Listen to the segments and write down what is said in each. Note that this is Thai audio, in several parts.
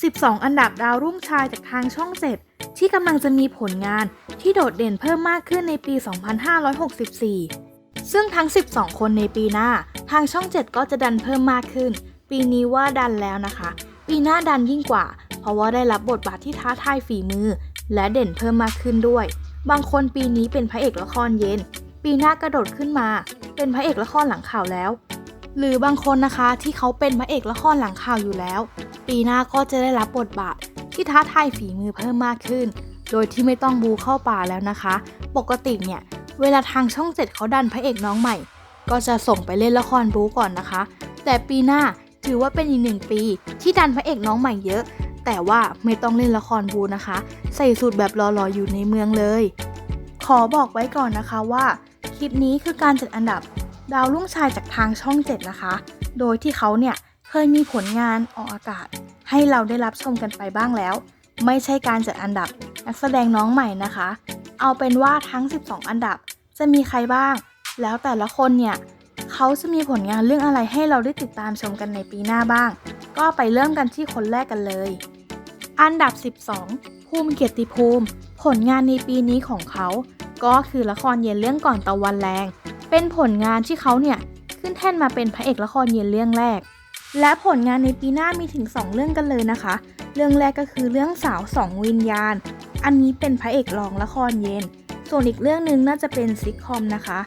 12 อันดับดาวรุ่งชายจากทางช่องเจ็ดที่กำลังจะมีผลงานที่โดดเด่นเพิ่มมากขึ้นในปี 2564 ซึ่งทั้ง 12 คนในปีหน้า ทางช่อง 7 ก็จะดันเพิ่มมากขึ้น ปีนี้ว่าดันแล้วนะคะ ปีหน้าดันยิ่งกว่า เพราะว่าได้รับบทบาทที่ท้าทายฝีมือ และเด่นเพิ่มมากขึ้นด้วย บางคนปีนี้เป็นพระเอกละครเย็น ปีหน้ากระโดดขึ้นมา เป็นพระเอกละครหลังข่าวแล้ว หรือบางคนนะคะที่เขาเป็นพระเอกละครหลังข่าวอยู่แล้ว ปีหน้าก็จะได้รับบทบาท ที่ท้าทายฝีมือเพิ่มมากขึ้น โดยที่ไม่ต้องบูเข้าป่าแล้วนะคะ ปกติเนี่ยเวลาทางช่องเจ็ดเขาดันพระเอกน้องใหม่ ก็จะส่งไปเล่นละครบูก่อนนะคะ แต่ปีหน้าถือว่าเป็นอีกหนึ่งปีที่ดันพระเอกน้องใหม่เยอะ แต่ว่าไม่ต้องเล่นละครบูนะคะ ใส่สูตรแบบรอๆอยู่ในเมืองเลย ขอบอกไว้ก่อนนะคะว่า คลิปนี้คือการจัดอันดับ ดาวรุ่งชายจากทางช่อง 7 นะคะ โดยที่เขาเนี่ยเคยมีผลงานออกอากาศ ให้เราได้รับชมกันไปบ้างแล้ว ไม่ใช่การจัดอันดับนักแสดงน้องใหม่นะคะ เอาเป็นว่าทั้ง 12 อันดับจะมีใครบ้าง แล้วแต่ละคนเนี่ยเขาจะมีผลงานเรื่องอะไรให้เราได้ติดตามชมกันในปีหน้าบ้าง ก็ไปเริ่มกันที่คนแรกกันเลย อันดับ 12 ภูมิเกียรติภูมิ ผลงานในปีนี้ของเขา ก็คือละครเย็นเรื่องก่อนตะวันแรง เป็นผลงานที่เขาเนี่ยขึ้นแท่นมาเป็นพระเอกละครเย็นเรื่องแรก และผลงานในปีหน้ามีถึง 2 เรื่องกันเลยนะคะ เรื่องแรกก็คือเรื่องสาวสองวิญญาณ อันนี้เป็นพระเอกรองละครเย็น ส่วนอีกเรื่องหนึ่งน่าจะเป็นซิทคอมนะคะ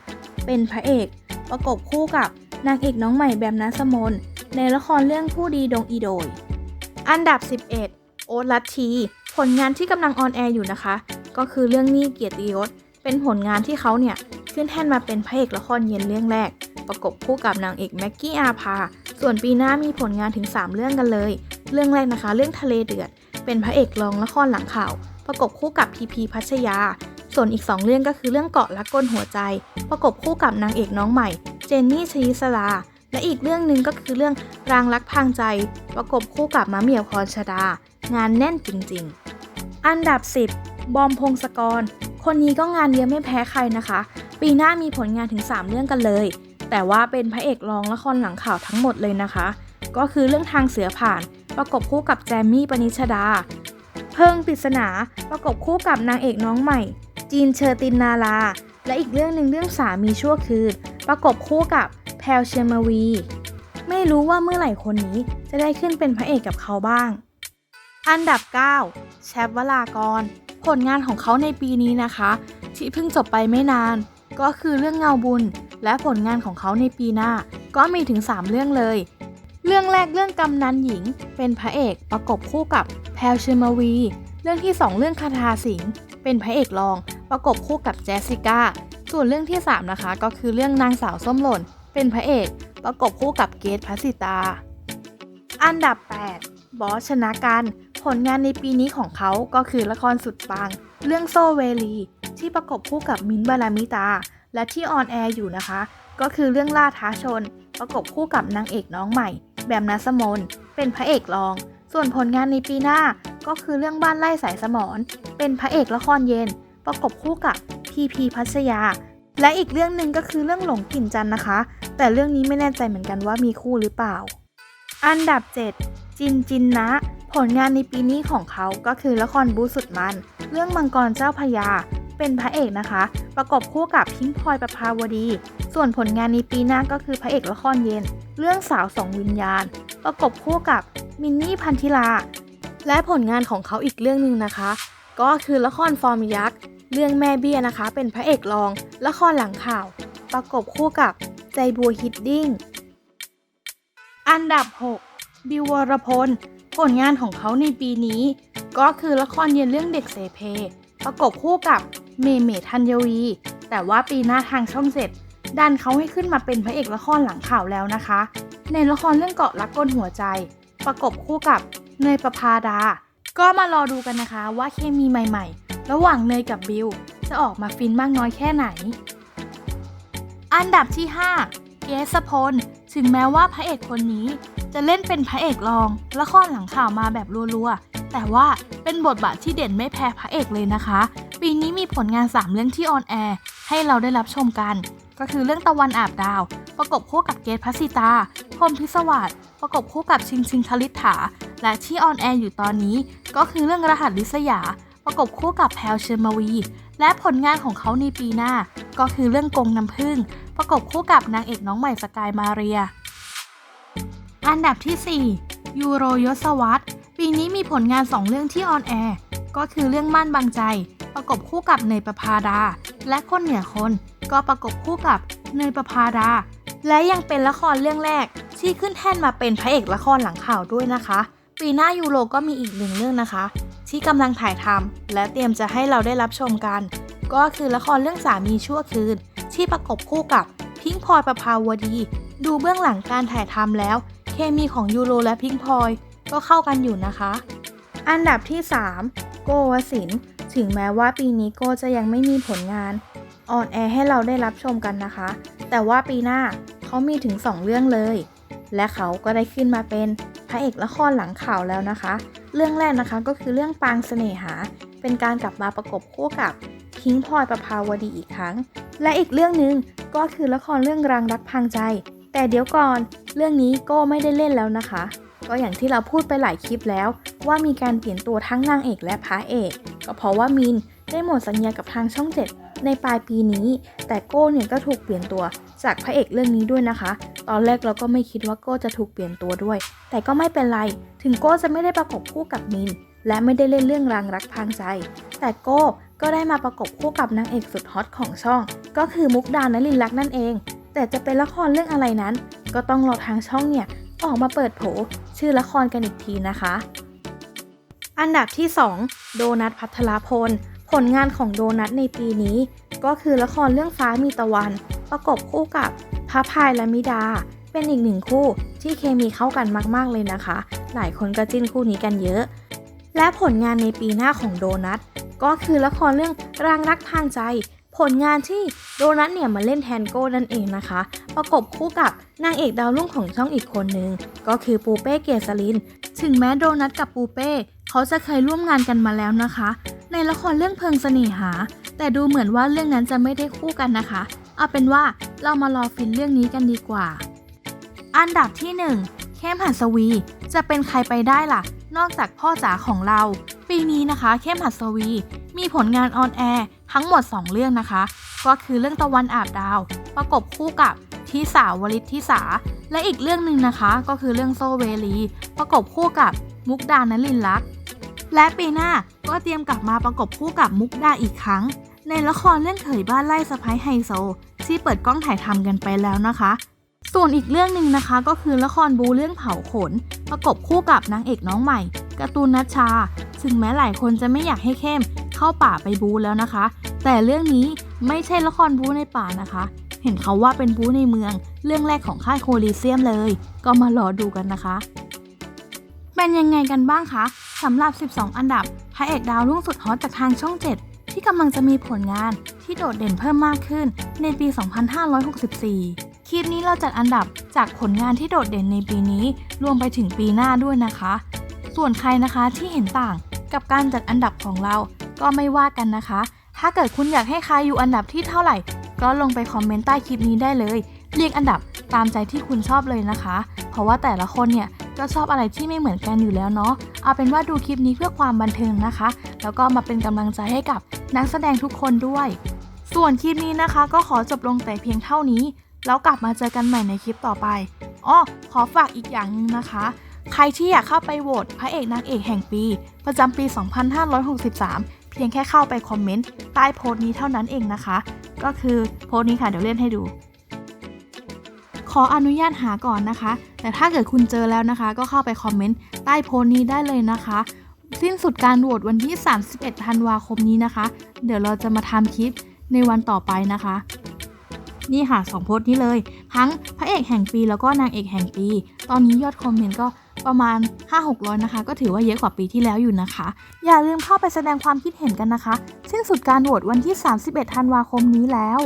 เป็นพระเอกประกบคู่กับนางเอกน้องใหม่แบมนัสมนในละครเรื่องผู้ดีดงอีโดย อันดับ 11 โอ๊ตลัทธีผลงานที่กำลังออนแอร์อยู่นะคะ ก็คือเรื่องนี้เกียรติยศ เป็นผลงานที่เขาเนี่ย ขึ้นแท่นมาเป็นพระเอกละครเย็นเรื่องแรก ประกบคู่กับนางเอกแม็กกี้อาภา ส่วนปีหน้ามีผลงานถึง 3 เรื่องกันเลย เรื่องแรกนะคะ เรื่องทะเลเดือด เป็นพระเอกรองละครหลังข่าว ประกบคู่กับพีพีพัชยา ส่วนอีก 2 เรื่องก็คือเรื่องเกาะละก้นหัวใจ ประกบคู่กับนางเอกน้องใหม่ เจนนี่ชยิสลา และอีกเรื่องหนึ่งก็คือเรื่องรางรักพรางใจ ประกบคู่กับมะเหมี่ยวพรชดา งานแน่นจริง ๆ อันดับ 10 บอมพงศกร คนนี้ก็งานเยอะไม่แพ้ใครนะคะ ปีหน้ามีผลงานถึง 3 เรื่องกันเลย แต่ว่าเป็นพระเอกรองละครหลังข่าวทั้งหมดเลยนะคะ ก็คือเรื่องทางเสือผ่าน ประกบคู่กับแจมมี่ปนิชดา เพิ่งปริศนาประกบคู่กับนางเอกน้องใหม่ จีนเชอร์ตินนาลา และอีกเรื่องหนึ่งเรื่องสามีชั่วคืน ประกบคู่กับแพลเชมาวี ไม่รู้ว่าเมื่อไหร่คนนี้จะได้ขึ้นเป็นพระเอกกับเขาบ้าง อันดับ 9 แชปวลากร ผลงานของเขาในปีนี้นะคะ ที่เพิ่งจบไปไม่นาน ก็คือเรื่องเงาบุญ และผลงานของเขาในปีหน้า ก็มีถึง 3 เรื่องเลย เรื่องแรกเรื่องกำนันหญิง เป็นพระเอกประกบคู่กับแพลเชมาวี เรื่องที่ 2 เรื่องคาถาสิงเป็นพระเอกรอง ประกบคู่กับแจสสิก้าส่วนเรื่องที่ 3 นะคะ ก็คือเรื่องนางสาวส้มหล่น เป็นพระเอกประกบคู่กับเกตพัสิตา อันดับ 8 บอสชนะกัน ผลงานในปีนี้ของเขาก็คือละครสุดปัง เรื่องโซเวลี ที่ประกบคู่กับมินบารามิตา และที่ออนแอร์อยู่นะคะ ก็คือเรื่องล่าท้าชน ประกบคู่กับนางเอกน้องใหม่ แบมนัสมน เป็นพระเอกรอง ส่วนผลงานในปีหน้าก็คือเรื่องบ้านไล่สายสมอนเป็นพระเอกละครเย็น ประกบคู่กับพีพีพัชยา และอีกเรื่องหนึ่งก็คือเรื่องหลงกลิ่นจันนะคะ แต่เรื่องนี้ไม่แน่ใจเหมือนกันว่ามีคู่หรือเปล่า อันดับ 7 จินจินนะ ผลงานในปีนี้ของเขาก็คือละครบูสุดมัน เรื่องมังกรเจ้าพยา เป็นพระเอกนะคะ ประกบคู่กับพิงพลอยประภาวดี ส่วนผลงานในปีหน้าก็คือพระเอกละครเย็น เรื่องสาวสองวิญญาณ ประกบคู่กับมินนี่พันธิลา และผลงานของเขาอีกเรื่องหนึ่งนะคะ ก็คือละครฟอร์มยักษ์ เรื่องแม่เบี้ยนะคะ เป็นพระเอกรอง ละครหลังข่าว ประกบคู่กับใจบัวฮิดดิ้ง อันดับ 6 บิววรพล ผลงานของเขาในปีนี้ ก็คือละครเย็นเรื่องเด็กเสเพ ประกบคู่กับเมเมทัญวี แต่ว่าปีหน้าทางช่องเจ็ดดันเขาให้ขึ้นมาเป็นพระเอกละครหลังข่าวแล้วนะคะ ในละครเรื่องเกาะรักก้นหัวใจ ประกบคู่กับเนยประพาดา ก็มารอดูกันนะคะว่าเคมีใหม่ ๆ ระหว่างเนยกับบิวจะออกมาฟินมากน้อยแค่ไหน อันดับที่ 5 เกสพล ถึงแม้ว่าพระเอกคนนี้ จะเล่นเป็นพระเอกรอง ละครหลังข่าวมาแบบรัวๆ แต่ว่าเป็นบทบาทที่เด่นไม่แพ้พระเอกเลยนะคะ ปีนี้มีผลงาน 3 เรื่องที่ออนแอร์ให้เราได้รับชมกัน ก็คือเรื่องตะวันอาบดาว ประกบคู่กับเกตพัสิตาพรหมพิศวาสประกบคู่กับชิงชิงคลิษฐา และที่ออนแอร์อยู่ตอนนี้ ก็คือเรื่องรหัสลิษยา ประกบคู่กับแพลวเชอร์มาวี และผลงานของเขาในปีหน้า ก็คือเรื่องกงน้ำผึ้งประกบคู่กับนางเอกน้องใหม่สกายมาเรีย อันดับที่ 4 ยูโรยศวรรษ ปีนี้มีผลงาน 2 เรื่องที่ออนแอร์ ก็คือเรื่องมั่นบางใจ ประกบคู่กับเนยประภาดา และคนเหนือคน ก็ประกบคู่กับเนยประภาดา และยังเป็นละครเรื่องแรก ที่ขึ้นแท่นมาเป็นพระเอกละครหลังข่าวด้วยนะคะ ปีหน้ายูโรก็มีอีกหนึ่งเรื่องนะคะ ที่กำลังถ่ายทำและเตรียมจะให้เราได้รับชมกัน ก็คือละครเรื่องสามีชั่วคืน ที่ประกบคู่กับพิงพลอยประภาวดี ดูเบื้องหลังการถ่ายทำแล้ว เคมีของยูโรและพิงพลอยก็เข้ากันอยู่นะคะ อันดับที่ 3 โกวสิน ถึงแม้ว่าปีนี้โกจะยังไม่มีผลงานออนแอร์ให้เราได้รับชมกันนะคะ แต่ว่าปีหน้าเขามีถึง 2 เรื่องเลย และเขาก็ได้ขึ้นมาเป็นพระเอกละครหลังข่าวแล้วนะคะ เรื่องแรกนะคะก็คือเรื่องปางเสน่หา เป็นการกลับมาประกบคู่กับพิงพลอยประภาวดีอีกครั้ง และอีกเรื่องหนึ่งก็คือละครเรื่องรังรักพังใจ แต่เดี๋ยวก่อนเรื่องนี้ก็ไม่ได้เล่นแล้วนะคะ ก็อย่างที่เราพูดไปหลายคลิปแล้ว ว่ามีการเปลี่ยนตัวทั้งนางเอกและพระเอก ก็เพราะว่ามินได้หมดสัญญากับทางช่อง 7 ในปลายปีนี้ แต่โก้เนี่ยก็ถูกเปลี่ยนตัวจากพระเอกเรื่องนี้ด้วยนะคะ ตอนแรกเราก็ไม่คิดว่าโก้จะถูกเปลี่ยนตัวด้วย แต่ก็ไม่เป็นไร ถึงโก้จะไม่ได้ประกบคู่กับมิน และไม่ได้เล่นเรื่องรางรักพังใจ แต่โก้ก็ได้มาประกบคู่กับนางเอกสุดฮอตของช่อง ก็คือมุกดานลินลักษณ์นั่นเอง แต่จะเป็นละครเรื่องอะไรนั้น ก็ต้องรอทางช่องเนี่ยออกมาเปิดโผชื่อละครกันอีกทีนะคะ อันดับที่ 2 โดนัทพัทรพล ผลงานของโดนัทในปีนี้ ก็คือละครเรื่องฟ้ามีตะวัน ประกบคู่กับพระพายและมิดา เป็นอีกหนึ่งคู่ที่เคมีเข้ากันมาก ๆ เลยนะคะ หลายคนก็จิ้นคู่นี้กันเยอะ และผลงานในปีหน้าของโดนัทก็คือละครเรื่องรางรักทางใจ ผลงานที่โดนัทเนี่ยมาเล่นแทนโก้นั่นเองนะคะ ประกบคู่กับนางเอกดาวรุ่งของช่องอีกคนหนึ่งก็คือปูเป้เกษริน ถึงแม้โดนัทกับปูเป้ เขาจะเคยร่วมงานกันมาแล้วนะคะ ในละครเรื่องเพิงเสน่หา แต่ดูเหมือนว่าเรื่องนั้นจะไม่ได้คู่กันนะคะ เอาเป็นว่าเรามารอฟินเรื่องนี้กันดีกว่า อันดับที่ 1 เข้มหัสวี จะเป็นใครไปได้ล่ะ นอกจากพ่อจ๋าของเรา ปีนี้นะคะ เข้มหัสวี มีผลงานออนแอร์ ทั้งหมด 2 เรื่องนะคะ ก็คือเรื่องตะวันอาบดาว ประกบคู่กับทิสาวลิตทิสา และอีกเรื่องหนึ่งนะคะ ก็คือเรื่องโซเวลี ประกบคู่กับมุกดานลินลักษ์และปีหน้าก็เตรียมกลับมาประกบคู่กับมุกดาอีกครั้ง ในละครเรื่องเขยบ้านไล่สะพ้ายไฮโซ ที่เปิดกล้องถ่ายทำกันไปแล้วนะคะ ส่วนอีกเรื่องหนึ่งนะคะ ก็คือละครบูเรื่องเผาขน ประกบคู่กับนางเอกน้องใหม่การ์ตูนนัชชา ถึงแม้หลายคนจะไม่อยากให้เข้ม เข้าป่าไปบูแล้วนะคะ แต่เรื่องนี้ไม่ใช่ละครบูในป่านะคะ เห็นเขาว่าเป็นบูในเมือง เรื่องแรกของค่ายโคลีเซียมเลย ก็มารอดูกันนะคะ เป็นยังไงกันบ้างคะสำหรับ 12 อันดับพระเอกดาวรุ่งสุดฮอตจากทางช่อง 7 ที่กำลังจะมีผลงานที่โดดเด่นเพิ่มมากขึ้นในปี 2564คลิปนี้เราจัดอันดับจากผลงานที่โดดเด่นในปีนี้ รวมไปถึงปีหน้าด้วยนะคะ ส่วนใครนะคะที่เห็นต่างกับการจัดอันดับของเรา ก็ไม่ว่ากันนะคะ ถ้าเกิดคุณอยากให้ใครอยู่อันดับที่เท่าไหร่ ก็ลงไปคอมเมนต์ใต้คลิปนี้ได้เลย เรียงอันดับตามใจที่คุณชอบเลยนะคะ เพราะว่าแต่ละคนเนี่ยก็ชอบอะไรที่ไม่เหมือนกันอยู่แล้วเนาะ เอาเป็นว่าดูคลิปนี้เพื่อความบันเทิงนะคะ แล้วก็มาเป็นกำลังใจให้กับนักแสดงทุกคนด้วย ส่วนคลิปนี้นะคะ ก็ขอจบลงแต่เพียงเท่านี้ แล้วกลับมาเจอกันใหม่ในคลิปต่อไป อ้อ ขอฝากอีกอย่างหนึงนะคะ ใครที่อยากเข้าไปโหวตพระเอกนางเอกแห่งปี ประจำปี 2563 เพียงแค่เข้าไปคอมเมนต์ใต้โพสต์นี้เท่านั้นเองนะคะ ก็คือโพสต์นี้ค่ะเดี๋ยวเล่นให้ดู ขออนุญาตหาก่อนนะคะ แต่ถ้าเกิดคุณเจอแล้วนะคะ ก็เข้าไปคอมเมนต์ใต้โพสต์นี้ได้เลยนะคะ สิ้นสุดการโหวตวันที่ 31 ธันวาคมนี้นะคะ เดี๋ยวเราจะมาทำคลิปในวันต่อไปนะคะ นี่ค่ะสองโพสต์นี้เลย ทั้งพระเอกแห่งปีแล้วก็นางเอกแห่งปี ตอนนี้ยอดคอมเมนต์ก็ ประมาณ 5-600 นะคะ ก็ถือว่าเยอะกว่าปีที่แล้วอยู่นะคะ อย่าลืมเข้าไปแสดงความคิดเห็นกันนะคะ สิ้นสุดการโหวตวันที่ 31 ธันวาคมนี้แล้ว